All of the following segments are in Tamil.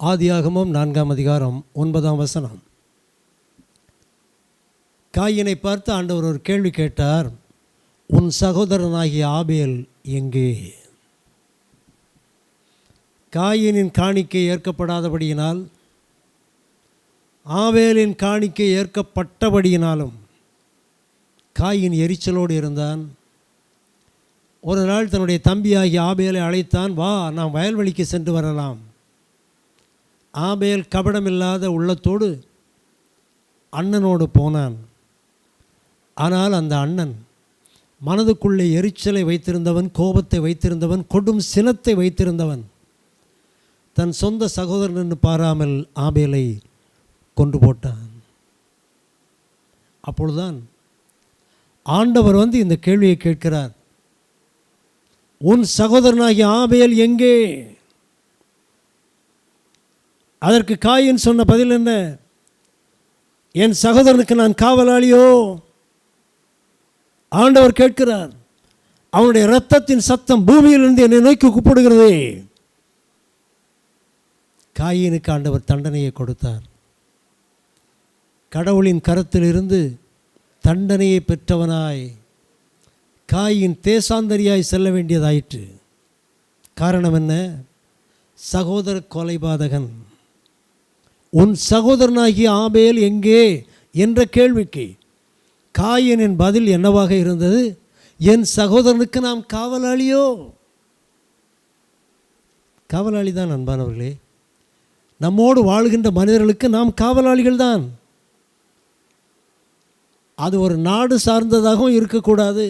ஆதியாகமும் நான்காம் அதிகாரம் ஒன்பதாம் வசனம். காயினை பார்த்து ஆண்டவர் ஒரு கேள்வி கேட்டார் உன் சகோதரனாகிய ஆபேல் எங்கே? காயினின் காணிக்கை ஏற்கப்படாதபடியினால் ஆவேலின் காணிக்கை ஏற்கப்பட்டபடியினாலும் காயின் எரிச்சலோடு இருந்தான். ஒரு நாள் தன்னுடைய தம்பியாகிய ஆபேலை அழைத்தான் வா நாம் வயல்வெளிக்கு சென்று வரலாம். ஆபேல் கபடமில்லாத உள்ளத்தோடு அண்ணனோடு போனான். ஆனால் அந்த அண்ணன் மனதுக்குள்ளே எரிச்சலை வைத்திருந்தவன் கோபத்தை வைத்திருந்தவன் கொடும் சினத்தை வைத்திருந்தவன். தன் சொந்த சகோதரன் என்று பாராமல் ஆபேலை கொண்டு போட்டான். அப்பொழுதுதான் ஆண்டவர் வந்து இந்த கேள்வியை கேட்கிறார். உன் சகோதரனாகிய ஆபேல் எங்கே? அதற்கு காயின் சொன்ன பதில் என்ன? என் சகோதரனுக்கு நான் காவலாளியோ? ஆண்டவர் கேட்கிறார் அவனுடைய இரத்தத்தின் சத்தம் பூமியிலிருந்து என்னை நோக்கி கூப்பிடுகிறதே. காயினுக்கு ஆண்டவர் தண்டனையை கொடுத்தார். கடவுளின் கரத்திலிருந்து தண்டனையை பெற்றவனாய் காயின் தேசாந்தரியாய் செல்ல வேண்டியதாயிற்று. காரணம் என்ன? சகோதர கொலைபாதகன். உன் சகோதரனாகிய ஆபேல் எங்கே? என்ற கேள்விக்கு. காயனின் பதில் என்னவாக இருந்தது? என் சகோதரனுக்கு நாம் காவலாளியோ? காவலாளி தான் அன்பானவர்களே நம்மோடு வாழ்கின்ற மனிதர்களுக்கு நாம் காவலாளிகள் தான் அது ஒரு நாடு சார்ந்ததாகவும் இருக்கக்கூடாது.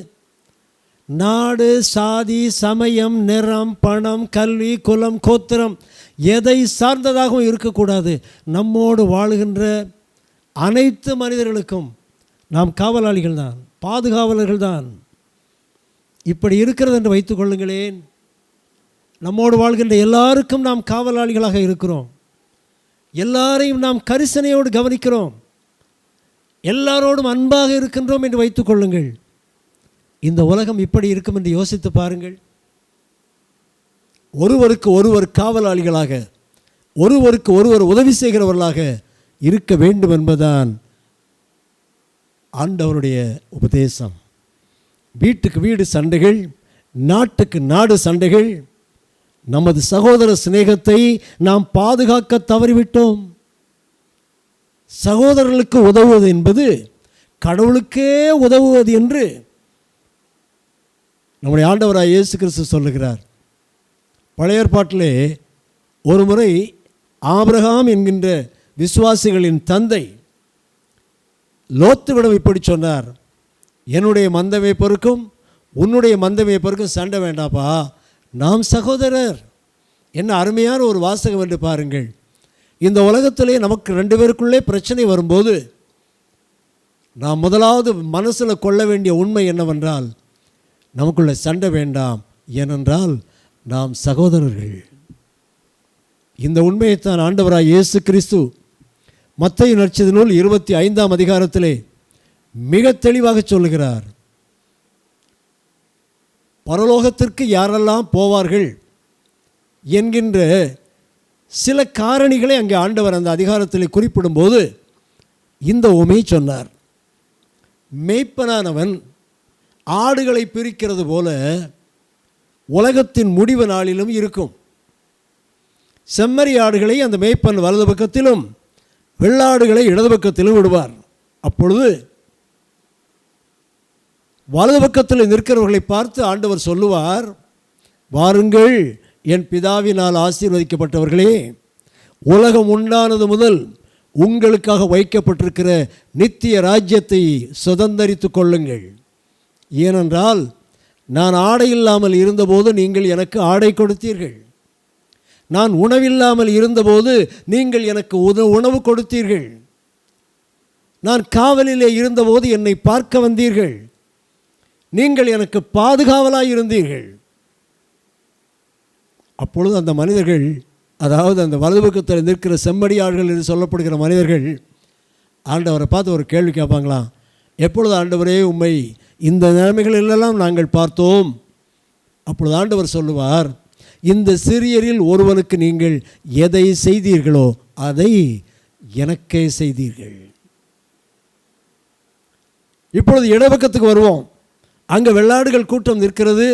நாடு சாதி சமயம் நிறம் பணம் கல்வி குலம் கோத்திரம் எதை சார்ந்ததாகவும் இருக்கக்கூடாது. நம்மோடு வாழுகின்ற அனைத்து மனிதர்களுக்கும் நாம் காவலாளிகள் தான் பாதுகாவலர்கள் தான் இப்படி இருக்கிறது என்று வைத்துக்கொள்ளுங்களேன் நம்மோடு வாழ்கின்ற எல்லாருக்கும் நாம் காவலாளிகளாக இருக்கிறோம். எல்லாரையும் நாம் கரிசனையோடு கவனிக்கிறோம். எல்லாரோடும் அன்பாக இருக்கின்றோம் என்று வைத்துக்கொள்ளுங்கள் இந்த உலகம் இப்படி இருக்கும் என்று யோசித்து பாருங்கள். ஒருவருக்கு ஒருவர் காவலாளிகளாக ஒருவருக்கு ஒருவர் உதவி செய்கிறவர்களாக இருக்க வேண்டும் என்பதுதான் ஆண்டவருடைய உபதேசம். வீட்டுக்கு வீடு சண்டைகள் நாட்டுக்கு நாடு சண்டைகள் நமது சகோதர சிநேகத்தை நாம் பாதுகாக்க தவறிவிட்டோம். சகோதரர்களுக்கு உதவுவது என்பது கடவுளுக்கே உதவுவது என்று நம்முடைய ஆண்டவராக இயேசு கிறிஸ்து சொல்லுகிறார். பழைய ஏற்பாட்டிலே ஒரு முறை ஆபிரகாம் என்கின்ற விசுவாசிகளின் தந்தை லோத்துவிடம் இப்படி சொன்னார். என்னுடைய மந்தமே பொறுக்கும் உன்னுடைய மந்தமே பொறுக்கும் சண்டை வேண்டாப்பா. நாம் சகோதரர். என்ன அருமையான ஒரு வாசகம் என்று பாருங்கள். இந்த உலகத்திலே நமக்கு ரெண்டு பேருக்குள்ளே பிரச்சனை வரும்போது நாம் முதலாவது மனசில் கொள்ள வேண்டிய உண்மை என்னவென்றால் நமக்குள்ள சண்டை வேண்டாம். ஏனென்றால் நாம் சகோதரர்கள். இந்த உண்மையைத்தான் ஆண்டவராய் இயேசு கிறிஸ்து மத்திய நட்சது நூல் இருபத்தி ஐந்தாம் அதிகாரத்திலே மிக தெளிவாக சொல்லுகிறார். பரலோகத்திற்கு யாரெல்லாம் போவார்கள் என்கின்ற சில காரணிகளை அங்கே ஆண்டவர் அந்த அதிகாரத்தில் குறிப்பிடும்போது இந்த உமை சொன்னார். மெய்ப்பனானவன் ஆடுகளை பிரிக்கிறது போல உலகத்தின் முடிவு நாளிலும் இருக்கும். செம்மறி ஆடுகளை அந்த மேய்ப்பன் வலது பக்கத்திலும் வெள்ளாடுகளை இடது பக்கத்திலும் விடுவார். அப்பொழுது வலது பக்கத்தில் நிற்கிறவர்களை பார்த்து ஆண்டவர் சொல்லுவார் வாருங்கள் என் பிதாவினால் ஆசீர்வதிக்கப்பட்டவர்களே உலகம் உண்டானது முதல் உங்களுக்காக வைக்கப்பட்டிருக்கிற நித்திய ராஜ்யத்தை சுதந்தரித்து கொள்ளுங்கள். ஏனென்றால் நான் ஆடை இல்லாமல் இருந்தபோது நீங்கள் எனக்கு ஆடை கொடுத்தீர்கள். நான் உணவில்லாமல் இருந்தபோது நீங்கள் எனக்கு உத உணவு கொடுத்தீர்கள். நான் காவலிலே இருந்தபோது என்னை பார்க்க வந்தீர்கள். நீங்கள் எனக்கு பாதுகாவலாக இருந்தீர்கள். அப்பொழுது அந்த மனிதர்கள் அதாவது அந்த வலது பக்கத்தில் நிற்கிற செம்மடியாள்கள் என்று சொல்லப்படுகிற மனிதர்கள் ஆண்டவரை பார்த்து ஒரு கேள்வி கேட்பாங்களாம் எப்பொழுது ஆண்டவரே உண்மை இந்த நிலைமைகளிலெல்லாம் நாங்கள் பார்த்தோம்? அப்பொழுது ஆண்டவர் சொல்லுவார் இந்த சிறியரில் ஒருவனுக்கு நீங்கள் எதை செய்தீர்களோ அதை எனக்கே செய்தீர்கள். இப்பொழுது இடப்பக்கத்துக்கு வருவோம். அங்கே வெள்ளாடுகள் கூட்டம் நிற்கிறது.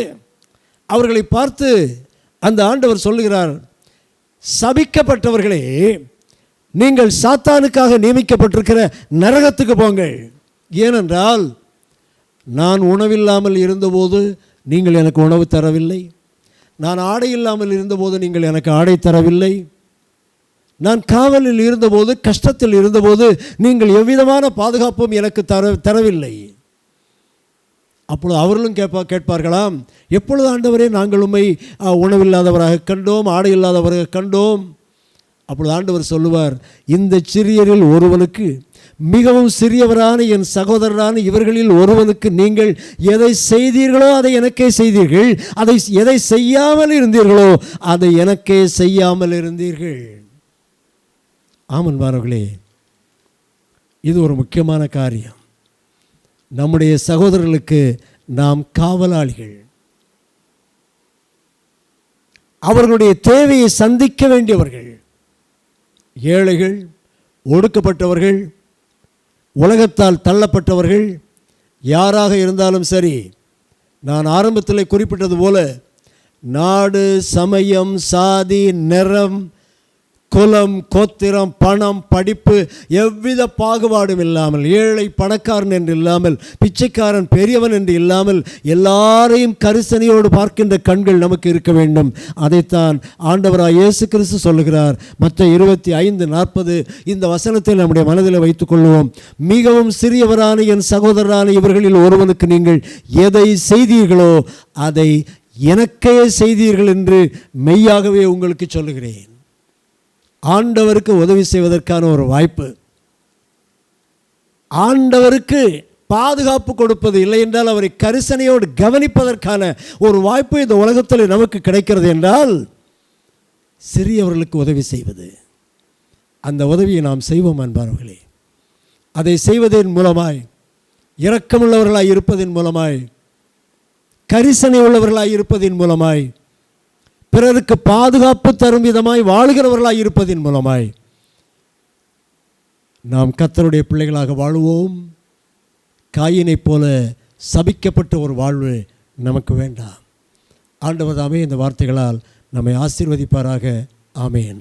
அவர்களை பார்த்து அந்த ஆண்டவர் சொல்லுகிறார் சபிக்கப்பட்டவர்களே நீங்கள் சாத்தானுக்காக நியமிக்கப்பட்டிருக்கிற நரகத்துக்கு போங்கள். ஏனென்றால் நான் உணவில்லாமல் இருந்தபோது நீங்கள் எனக்கு உணவு தரவில்லை. நான் ஆடை இல்லாமல் இருந்தபோது நீங்கள் எனக்கு ஆடை தரவில்லை. நான் காவலில் இருந்தபோது கஷ்டத்தில் இருந்தபோது நீங்கள் எவ்விதமான பாதுகாப்பும் எனக்கு தர தரவில்லை. அப்பொழுது அவர்களும் கேட்பா கேட்பார்களாம் எப்பொழுது ஆண்டவரே நாங்கள் உண்மை உணவில்லாதவராக கண்டோம் ஆடை இல்லாதவராக கண்டோம்? அப்பொழுது ஆண்டவர் சொல்லுவார் இந்த சிறியரில் ஒருவனுக்கு மிகவும் சிறியவரான என் சகோதரரான இவர்களில் ஒருவனுக்கு நீங்கள் எதை செய்தீர்களோ அதை எனக்கே செய்தீர்கள். அதை எதை செய்யாமல் இருந்தீர்களோ அதை எனக்கே செய்யாமல் இருந்தீர்கள். ஆமன்பார்களே இது ஒரு முக்கியமான காரியம். நம்முடைய சகோதரர்களுக்கு நாம் காவலாளிகள். அவர்களுடைய தேவையை சந்திக்க வேண்டியவர்கள். ஏழைகள் ஒடுக்கப்பட்டவர்கள் உலகத்தால் தள்ளப்பட்டவர்கள் யாராக இருந்தாலும் சரி நான் ஆரம்பத்தில் குறிப்பிட்டது போல நாடு சமயம் சாதி நிறம் குலம் கோத்திரம் பணம் படிப்பு எவ்வித பாகுபாடும் இல்லாமல் ஏழை பணக்காரன் என்று இல்லாமல் பிச்சைக்காரன் பெரியவன் என்று இல்லாமல் எல்லாரையும் கரிசனையோடு பார்க்கின்ற கண்கள் நமக்கு இருக்க வேண்டும். அதைத்தான் ஆண்டவராக இயேசு கிறிஸ்து சொல்லுகிறார். மற்ற இருபத்தி ஐந்து நாற்பது இந்த வசனத்தை நம்முடைய மனதில் வைத்துக் கொள்வோம். மிகவும் சிறியவரான என் சகோதரரான இவர்களில் ஒருவனுக்கு நீங்கள் எதை செய்தீர்களோ அதை எனக்கே செய்தீர்கள் என்று மெய்யாகவே உங்களுக்கு சொல்லுகிறேன். ஆண்டவருக்கு உதவி செய்வதற்கான ஒரு வாய்ப்பு. ஆண்டவருக்கு பாதுகாப்பு கொடுப்பது இல்லை என்றால் அவரை கரிசனையோடு கவனிப்பதற்கான ஒரு வாய்ப்பு இந்த உலகத்தில் நமக்கு கிடைக்கிறது என்றால் சிறியவர்களுக்கு உதவி செய்வது. அந்த உதவியை நாம் செய்வோம் அன்பார்களே அதை செய்வதன் மூலமாய் இரக்கமுள்ளவர்களாய் இருப்பதன் மூலமாய் கரிசனை உள்ளவர்களாய் இருப்பதன் மூலமாய் பிறருக்கு பாதுகாப்பு தரும் விதமாய் வாழுகிறவர்களாய் இருப்பதின் மூலமாய் நாம் கத்தருடைய பிள்ளைகளாக வாழுவோம். காயினைப் போல சபிக்கப்பட்ட ஒரு வாழ்வு நமக்கு வேண்டாம். ஆண்டவர் தாமே இந்த வார்த்தைகளால் நம்மை ஆசீர்வதிப்பாராக. ஆமேன்.